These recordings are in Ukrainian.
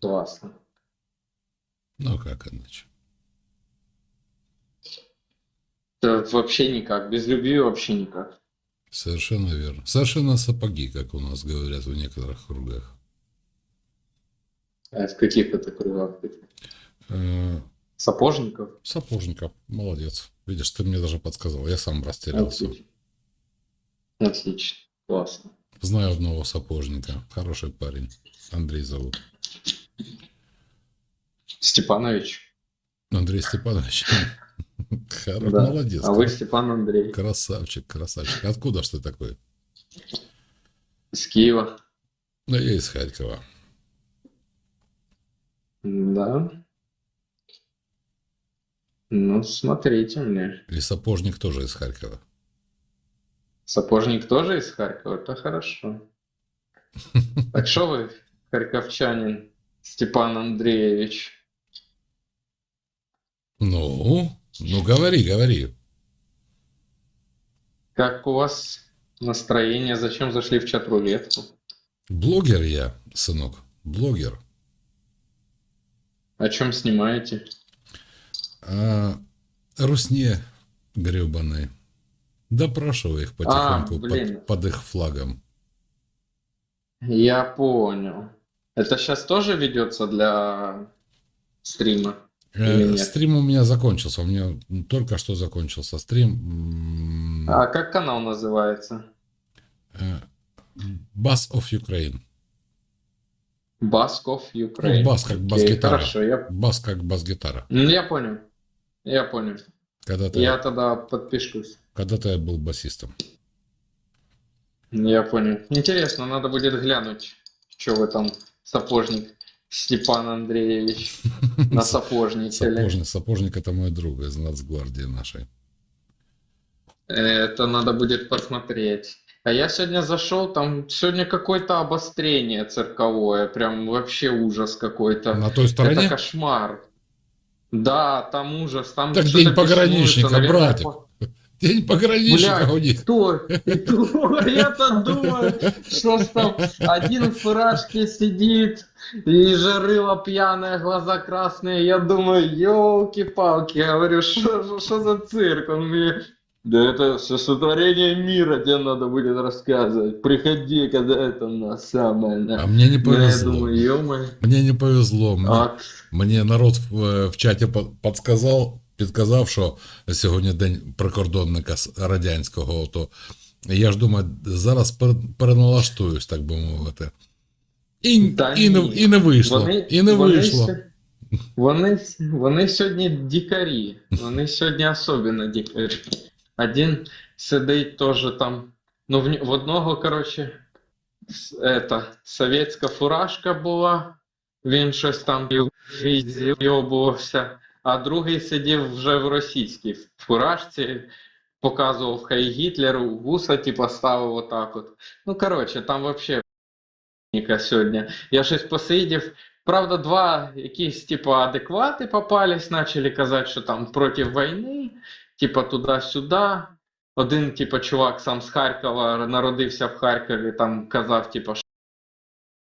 Классно. Ну, как иначе? Да вообще никак. Без любви вообще никак. Совершенно верно. Совершенно сапоги, как у нас говорят в некоторых кругах. А в каких это кругах? Э, Сапожников? Сапожников, молодец. Видишь, ты мне даже подсказал. Я сам растерялся. Отлично. Отлично. Классно. Знаю одного сапожника. Хороший парень. Андрей зовут. Степанович. Андрей Степанович. Хоро- Да. Молодец. А вы Степан Андрей. Красавчик, красавчик. Откуда ж ты такой? Из Киева. Ну, я из Харькова. Да. Ну, смотрите мне. И сапожник тоже из Харькова. Сапожник тоже из Харькова? Это хорошо. Так что вы, харьковчанин Степан Андреевич? Ну, ну говори, говори. Как у вас настроение? Зачем зашли в чат-рулетку? Блогер я, сынок. Блогер. О чем снимаете? А, русне гребаные. Допрашивай их потихоньку блин. под, под их флагом. Я понял. Это сейчас тоже ведется для стрима? Э, стрим у меня закончился. У меня только что закончился стрим. А как канал называется? Bass of Ukraine. Басков Ну, Украин. бас как бас-гитара. Хорошо, я, Бас как бас-гитара. Ну, я понял. Я понял. Когда-то Я тогда подпишусь. когда-то я был басистом. Я понял. Интересно, надо будет глянуть, что вы там, сапожник Степан Андреевич, на сапожнике. Сапожник, сапожник это мой друг из Нацгвардии нашей. Это надо будет посмотреть. А я сегодня зашел, там сегодня какое-то обострение цирковое, прям вообще ужас какой-то. На той Это стороне? кошмар. Да, там ужас, там Так день пограничника, братик. по- День пограничника Бля, у них. Кто? Кто? Я-то думаю, что ж там один в фуражке сидит, и жарыла пьяная, глаза красные. Я думаю, елки-палки, я говорю, что что за цирк? Он мне, да это все сотворение мира, тебе надо будет рассказывать. Приходи, когда это на самое. на». А мне не Да, я повезло. думаю, ё-моё. Мне не повезло. Мне, А, Мені народ в, в чаті по- підказав, підказав, що сьогодні день прикордонника радянського. То я ж думаю, зараз пер- переналаштуюсь, так би мовити. І, Та і, не, і не вийшло. Вони, і не вони вийшло. Вони, вони сьогодні дикарі. Вони сьогодні особливо дикарі. Один сидить теж там. Ну, в, в одного, коротше, это, совєтська фуражка була, він щось там зйобувався, а другий сидів вже в російській фуражці, показував хай Гітлеру, вуса типа ставив отак от. Ну, коротше, там Ніка сьогодні. Я щось посидів. Правда, два якісь, типу, адеквати попались, почали казати, що там проти війни, типу, туди-сюди. Один, типу, чувак сам з Харкова народився в Харкові, там казав, типу,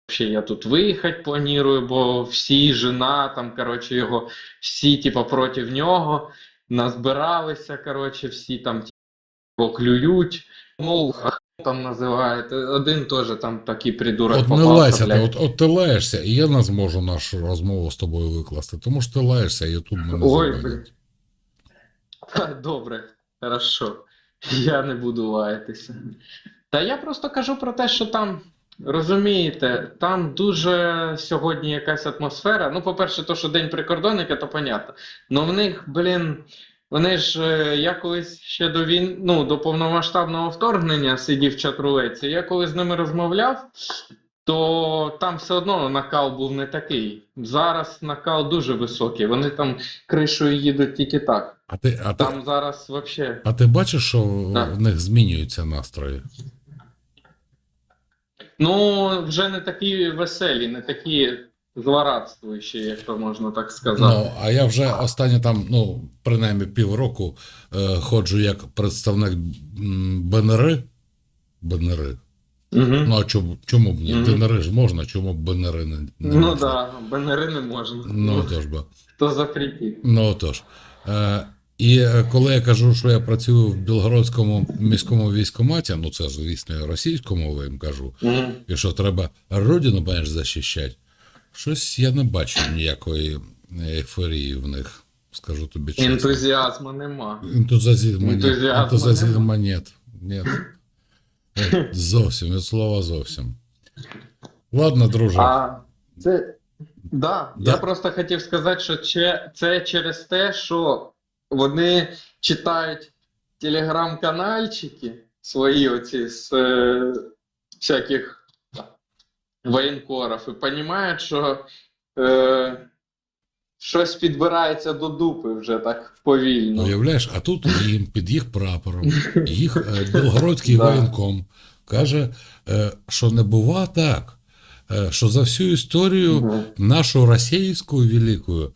вообще я тут виїхати планую, бо всі, жена, там, коротше, його, всі, типу, проти нього, назбиралися, коротше, всі там, типу, клюють. Мов, там називають. Один теж там такий придурок От не лайся, ти, от, от ти лаєшся, і я не зможу нашу розмову з тобою викласти. Тому що ти лаєшся, і тут мене Ой. Ха, Добре, хорошо. Я не буду лаятися. Та я просто кажу про те, що там, розумієте, там дуже сьогодні якась атмосфера. Ну, по-перше, то, що День прикордонника, то понятно. Ну в них, блін, вони ж, е, я колись ще до війни, ну, до повномасштабного вторгнення сидів в чатрулеці, я коли з ними розмовляв, то там все одно накал був не такий. Зараз накал дуже високий. Вони там кришою їдуть тільки так. А ти, а ти, Там зараз вообще. а ти бачиш, що Так. в них змінюються настрої? Ну, вже не такі веселі, не такі злорадствуючі, як то можна так сказати. Ну, а я вже останні там, ну, принаймні півроку е, ходжу як представник БНР. БНР. Угу. Ну а чому, чому б ні? Мгм. ДНР ж можна, чому б БНР не, не Ну можна? да, БНР не можна. Ну тож би. Хто запретить? Ну отож. Е, і е, коли я кажу, що я працюю в Білгородському міському військкоматі, ну це звісно, російською мовою їм кажу, і що треба родину маєш захищати, щось я не бачу ніякої ейфорії в них, скажу тобі чесно. Ентузіазму нема. Ентузіазму Ентузіазма нет. Нет. Е, Зовсім, від слова зовсім. Ладно, друже. А це. Да, Да. я просто хотів сказати, що це через те, що вони читають телеграм-канальчики свої оці з е, всяких воєнкорів і розуміють, що е, щось підбирається до дупи вже так повільно. Уявляєш, а тут їм під їх прапором, їх е, білгородський Да. воєнком каже, е, що не бува так, е, що за всю історію нашу російську велику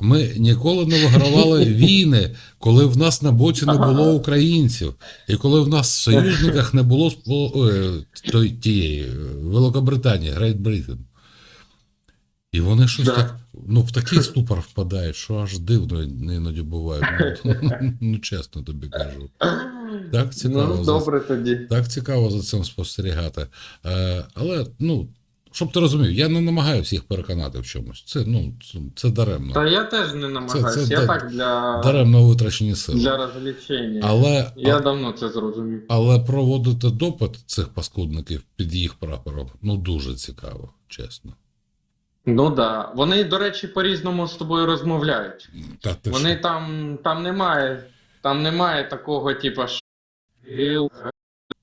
ми ніколи не вигравали війни, коли в нас на боці не було українців, і коли в нас в союзниках не було е, той- тієї е, Великобританії, Great Britain. І вони щось Да. так, ну, в такий ступор впадають, що аж дивно іноді буває. Ну, ну, чесно тобі кажу. Так цікаво. Ну, за- тоді. Так цікаво за цим спостерігати. Е, але, ну, щоб ти розумів, я не намагаюся їх переконати в чомусь. Це, ну, це, це даремно. Та я теж не намагаюся. це я да- так для, Даремно витрачені сили. для розвлечення. Але, Я а- давно це зрозумів. але проводити допит цих паскудників під їх прапором, ну, дуже цікаво, чесно. Ну да. Вони, до речі, по-різному з тобою розмовляють. Та ти Вони що? там, там немає, там немає такого, типу, що...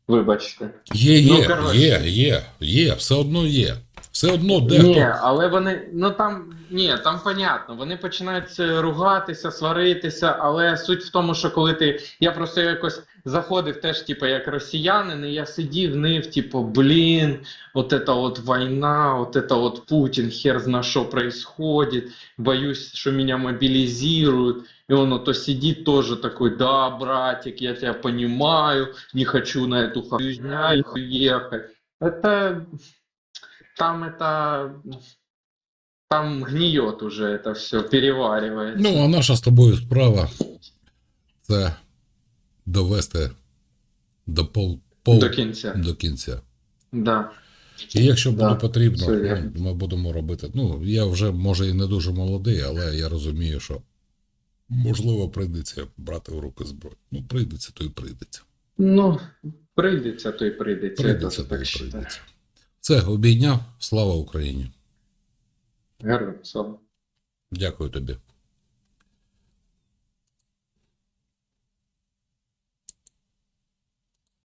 Вибачте. Є, Ну, є, коротше. є, є, є, все одно є. Все одно Ні, але вони, ну там, ні, там понятно, вони починають е, ругатися, сваритися, але суть в тому, що коли ти. Я просто якось заходив теж, типу, як росіянин, і я сидів, нив, типу, блін, от это от війна, от это от Путін, хер зна що происходит, боюсь, що меня мобилизируют И он вот то сидит тоже такой, да, братик, я тебя понимаю, не хочу на эту хуйню ехать. Это там это там гниет уже это все, переваривается. Ну, а наша з тобою справа це довести до пол, пол До кінця. до кінця. Да. І якщо Да, буде потрібно, все вірно. ну, ми будемо робити. Ну, я вже, може, і не дуже молодий, але я розумію, що можливо прийдеться брати в руки зброю. Ну, прийдеться, то й прийдеться. Ну, прийдеться, то й прийдеться. Прийдеться, то й прийдеться. Це обійняв. Слава Україні. Героям слава. Дякую тобі.